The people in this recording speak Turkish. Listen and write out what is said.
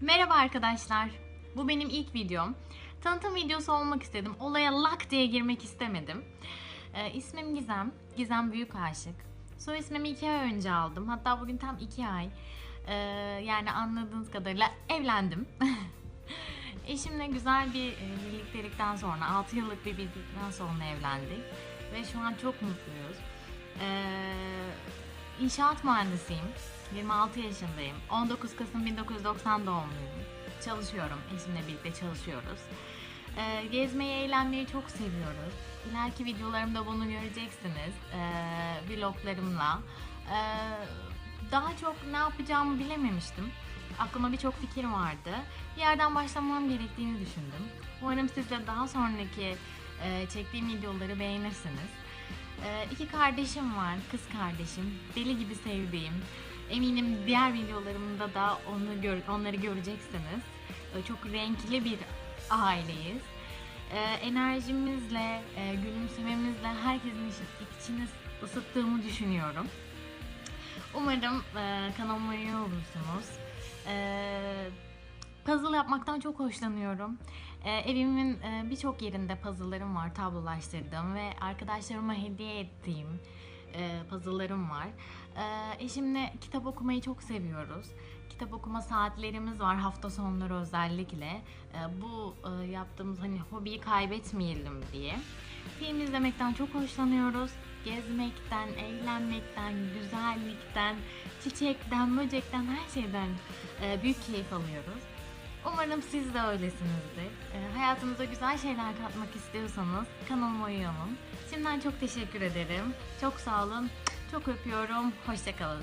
Merhaba arkadaşlar. Bu benim ilk videom. Tanıtım videosu olmak istedim. Olaya lak diye girmek istemedim. Ee, ismim Gizem. Gizem Büyük Aşık. Soy ismimi iki ay önce aldım. Hatta bugün tam iki ay. Ee, yani anladığınız kadarıyla evlendim. Eşimle güzel bir e, birliktelikten sonra, 6 yıllık bir birliktelikten sonra evlendik. Ve şu an çok mutluyuz. Ee, inşaat mühendisiyim. 26 yaşındayım. 19 Kasım 1990 doğumluyum. Çalışıyorum. Eşimle birlikte çalışıyoruz. Ee, gezmeyi, eğlenmeyi çok seviyoruz. İleriki videolarımda bunu göreceksiniz. Ee, vloglarımla. Ee, daha çok ne yapacağımı bilememiştim. Aklıma birçok fikir vardı. Bir yerden başlamam gerektiğini düşündüm. Umarım siz de daha sonraki e, çektiğim videoları beğenirsiniz. Ee, iki kardeşim var, kız kardeşim. Deli gibi sevdiğim. Eminim diğer videolarımda da onu gör, onları göreceksiniz. Ee, çok renkli bir aileyiz. Ee, enerjimizle, e, gülümsememizle herkesin iç- içini ısıttığımı düşünüyorum. Umarım e, kanalıma üye olursunuz. Ee, puzzle yapmaktan çok hoşlanıyorum. Ee, evimin e, birçok yerinde puzzle'larım var, tablolaştırdığım ve arkadaşlarıma hediye ettiğim e, puzzle'larım var. Ee, eşimle kitap okumayı çok seviyoruz. Kitap okuma saatlerimiz var hafta sonları özellikle. Ee, bu e, yaptığımız hani hobiyi kaybetmeyelim diye. Film izlemekten çok hoşlanıyoruz. Gezmekten, eğlenmekten, güzellikten, çiçekten, böcekten, her şeyden e, büyük keyif alıyoruz. Umarım siz de öylesinizdir. E, hayatınıza güzel şeyler katmak istiyorsanız kanalıma üye olun. Şimdiden çok teşekkür ederim. Çok sağ olun. Çok öpüyorum. Hoşçakalın.